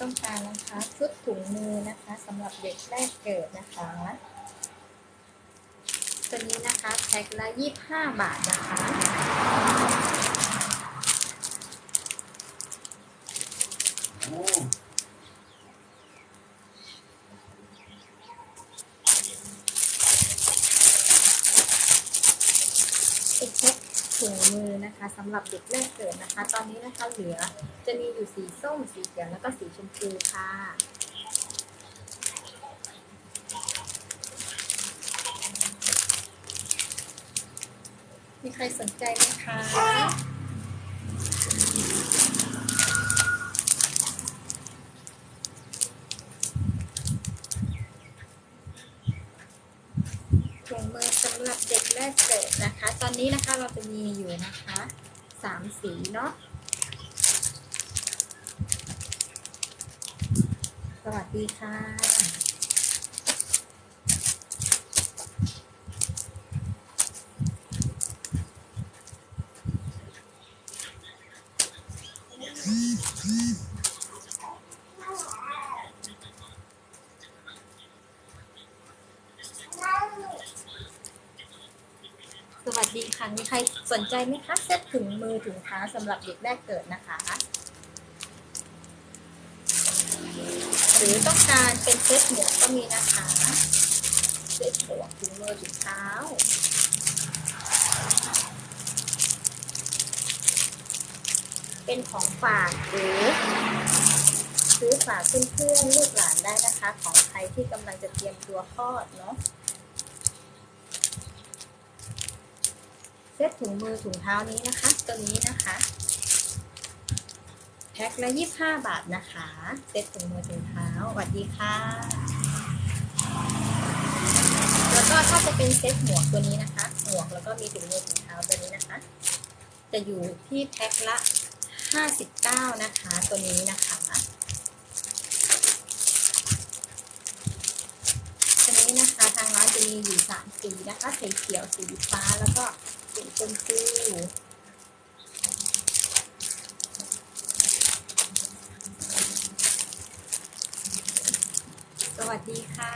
ต้องการนะคะชุดถุงมือนะคะสำหรับเด็กแรกเกิดนะคะตัวนี้นะคะแพ็คละ25 บาทนะคะโอ้ เป็นเช็ค ถุงมือนะคะสำหรับเด็กแรกเกิดนะคะ ตอนนี้นะคะเหลือจะมีอยู่สีส้มสีเขียวแล้วก็สีชมพูค่ะมีใครสนใจไหมคะ ถุงมือสำหรับเด็กแรกเกิด นี้นะคะเราจะมีอยู่นะคะสามสีเนาะสวัสดีค่ะสวัสดีค่ะ มีใครสนใจไหมคะเซ็ตถุงมือถุงเท้าสำหรับเด็กแรกเกิดนะคะ หรือต้องการเป็นเซ็ตหมวกก็มีนะคะเซ็ตหมวกถุงมือถุงเท้าเป็นของฝากหรือซื้อฝากเพื่อนๆลูกหลานได้นะคะ ของใครที่กำลังจะเตรียมตัวคลอดเนาะ เซตถุงมือถุงเท้านี้นะคะ ตัวนี้นะคะ แพ็คละ25บาทนะคะ เซตถุงมือถุงเท้าสวัสดีค่ะ แล้วก็ถ้าจะเป็นเซตหมวกตัวนี้นะคะ หมวกแล้วก็มีถุงมือถุงเท้าตัวนี้นะคะ จะอยู่ที่แพ็คละ59นะคะ ตัวนี้นะคะตัวนี้นะคะทางร้านจะมีอยู่สามสีนะคะ สีเขียว สีฟ้า แล้วก็ สีชมพูสวัสดีค่ะ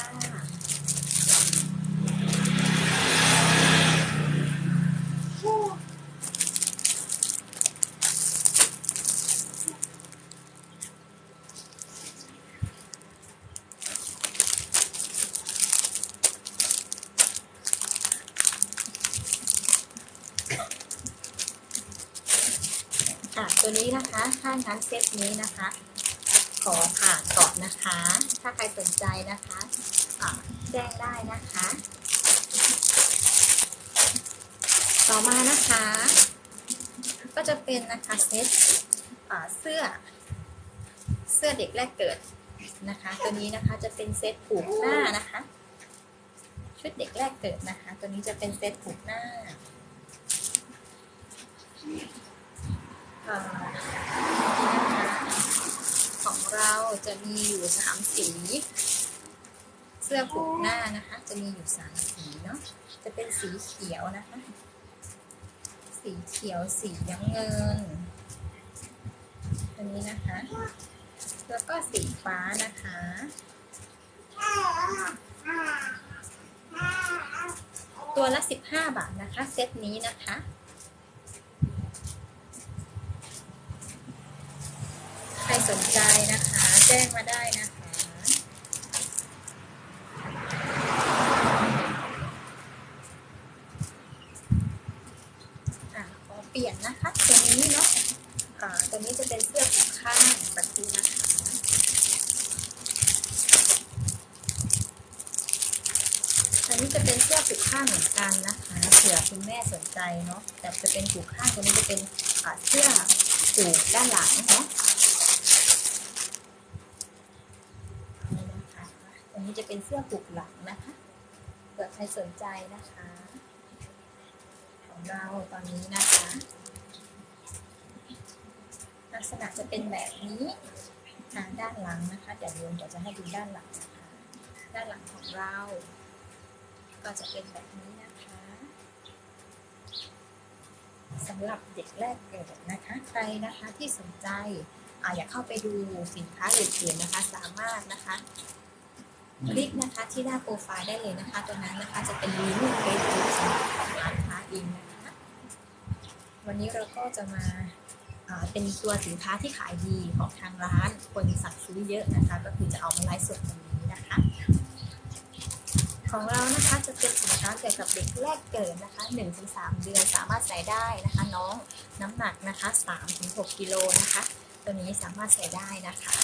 อะ ตัวนี้นะคะถ้างั้นเซตนี้นะคะ ขอผ่านก่อนนะคะ ถ้าใครสนใจนะคะะแจ้งได้นะคะ ต่อมานะคะ ก็จะเป็นนะคะเซตอ่าเสื้อ เสื้อเด็กแรกเกิดนะคะ ตัวนี้นะคะจะเป็นเซตผูกหน้านะคะ ชุดเด็กแรกเกิดนะคะ ตัวนี้จะเป็นเซตผูกหน้า ของเราจะมีอยู่สามสี เสื้อผูกหน้านะคะ จะมีอยู่สามสีเนาะจะเป็นสีเขียวนะคะ สีเขียวสีน้ำเงินอันนี้นะคะ แล้วก็สีฟ้านะคะตัวละ 15 บาทนะคะ เซตนี้นะคะ ใครสน ใจนะคะ แจ้งมาได้นะคะอะขอเปลี่ยนนะคะตัวนี้เนาะอ่าตัวนี้จะเป็นเสื้อผูกข้างสักครู่นะคะอันนี้จะเป็นเสื้อผูกข้างเหมือนกันนะคะเผื่อคุณแม่สนใจเนาะแต่จะเป็นผูกข้างตัวนี้จะเป็นอ่าเสื้อผูกด้านหลังเนาะ นี่นะคะตัว นี้จะเป็นเสื้อผูกหลังนะคะเผื่อใครสนใจนะคะ ของเราตอนนี้นะคะ ลักษณะจะเป็นแบบนี้ทางด้านหลังนะคะเดี๋ยวโยมเดี๋ยวจะให้ดูด้านหลังนะคะ ด้านหลังของเรา ก็จะเป็นแบบนี้นะคะสำหรับเด็กแรกเกิดนะคะ ใครนะคะที่สนใจออยากเข้าไปดูสินค้าอื่นๆนะคะ สามารถนะคะ คลิกนะคะที่หน้าโปรไฟล์ได้เลยนะคะ ตัวนั้นนะคะจะเป็นลิงก์เฟซบุ๊กสำหรับของร้านค้าเองนะคะวันนี้เราก็จะมาอ่าเป็นตัวสินค้าที่ขายดีของทางร้านคนสั่งซื้อเยอะนะคะ ก็คือจะเอามาไลฟ์สดตรงนี้นะคะ ของเรานะคะจะเป็นสินค้าเกี่ยวกับเด็กแรกเกิดนะคะ 1-3 เดือนสามารถใส่ได้นะคะ น้องน้ำหนักนะคะ 3-6 กิโลนะคะ ตัวนี้สามารถใส่ได้นะคะ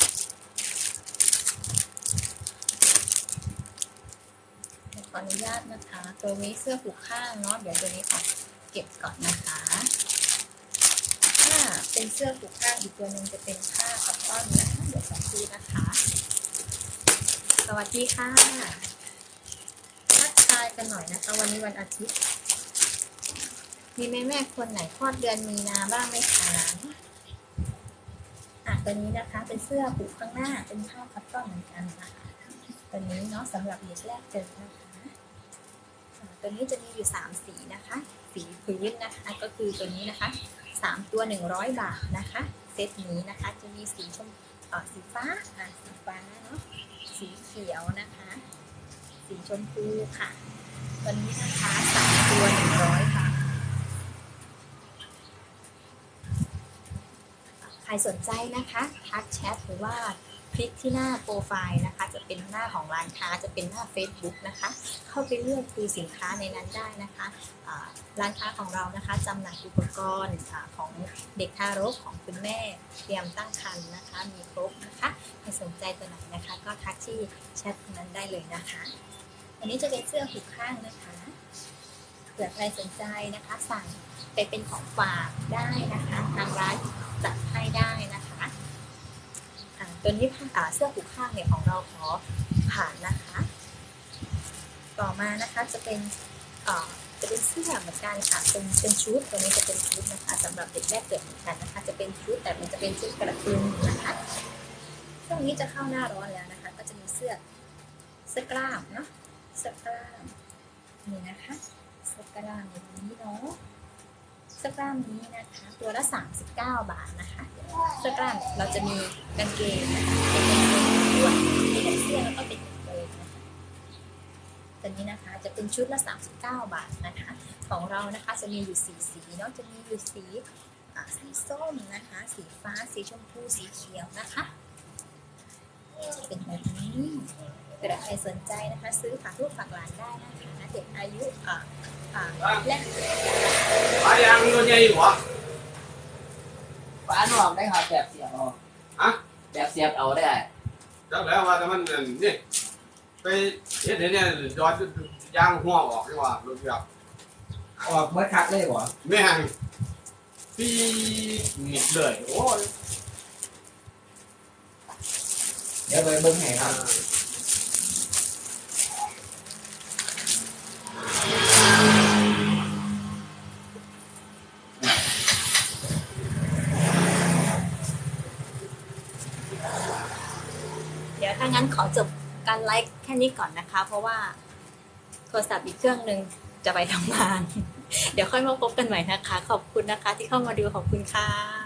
ขออนุญาตนะคะ ตัวนี้เสื้อผูกข้างเนาะเดี๋ยวตัวนี้ขอเก็บก่อนนะคะถ้าเป็นเสื้อผูกข้างอีกตัวหนึ่งจะเป็นผ้าคัตตอนนะคะเดี๋ยวสักครู่นะคะ สวัสดีค่ะทักทายกันหน่อยนะคะวันนี้วันอาทิตย์ มีแม่แม่คนไหนคลอดเดือนมีนาบ้างไหมคะอะตัวนี้นะคะ เป็นเสื้อผูกข้างหน้าเป็นผ้าคัตตอนเหมือนกันนะคะตัวนี้เนาะสำหรับเด็กแรกเจอนะคะ ตัวนี้จะมีอยู่ 3 สีนะคะ สีพื้นนะคะก็คือตัวนี้นะคะ 3 ตัว 100 บาทนะคะ เซตนี้นะคะจะมีสีชมสีฟ้าอะสีฟ้าเนาะสีเขียวนะคะ สีชมพูค่ะ ตัวนี้นะคะ3ตัว100บาทใครสนใจนะคะทักแชทหรือว่า คลิกที่หน้าโปรไฟล์นะคะ จะเป็นหน้าของร้านค้าจะเป็นหน้า Facebook นะคะ เข้าไปเลือกดูสินค้าในนั้นได้นะคะร้านค้าของเรานะคะจำหน่ายอุปกรณ์ของเด็กทารกของคุณแม่เตรียมตั้งครรภ์นะคะ มีครบนะคะใครสนใจตัวไหนนะคะ ก็ทักที่แชทนั้นได้เลยนะคะ อันนี้จะเป็นเสื้อผูกข้างนะคะเผื่อใครสนใจนะคะ สั่งไปเป็นของฝากได้นะคะ ทางร้านจัดให้ได้ ตัวนี้ผ้าเสื้อผูกข้างเนี่ยของเราขอผ่านนะคะ ต่อมานะคะจะเป็นจะเป็นเสื้อเหมือนกันค่ะเป็นเป็นชุดตัวนี้จะเป็นชุดนะคะสำหรับเด็กแรกเกิดเหมือนกันนะคะ จะเป็นชุดแต่มันจะเป็นชุดกระตุ้นนะคะช่วงนี้จะเข้าหน้าร้อนแล้วนะคะ ก็จะมีเสื้อเสื้อกล้ามเนาะเสื้อกล้ามนี่นะคะเสื้อกล้ามอย่างนี้เนาะ เสื้อกล้ามนี้นะคะ ตัวละ 39 บาทนะคะ เสื้อกล้ามเราจะมีกางเกงนะคะเป็นกางเกงด้วยมีทั้งเสื้อแล้วก็เป็นกางเกงนะคะตัวนี้นะคะจะเป็นชุดละ 39 บาทนะคะ ของเรานะคะจะมีอยู่สีสีเนาะจะมีอยู่สีสีส้มนะคะ สีฟ้าสีชมพูสีเขียวนะคะจะเป็นแบบนี้เกิดใครสนใจนะคะ ซื้อฝากลูกฝากหลานได้นะคะ เด็กอายุอ่าอ่าแรกปลายางตัวใหญ่หัวฝาหนอกได้ครับแบบเสียบเอาฮะแบบเสียบเอาได้จักแล้วว่าแต่มันนั่นนี่ไปเฮ็ดให้เนี่ยจอดยางหัวออกดีกว่ารถเกียบออกเมื่อคักเลยบ่แม่งปีนิดเลยโอ้ยเดี๋ยวไปเบิ้งให้ครับ ดี๋ยวถ้างั้นขอจบการไลฟ์แค่นี้ก่อนนะคะ เพราะว่าโทรศัพท์อีกเครื่องหนึ่งจะไปทำงาน เดี๋ยวค่อยมาพบกันใหม่นะคะ ขอบคุณนะคะที่เข้ามาดูขอบคุณค่ะ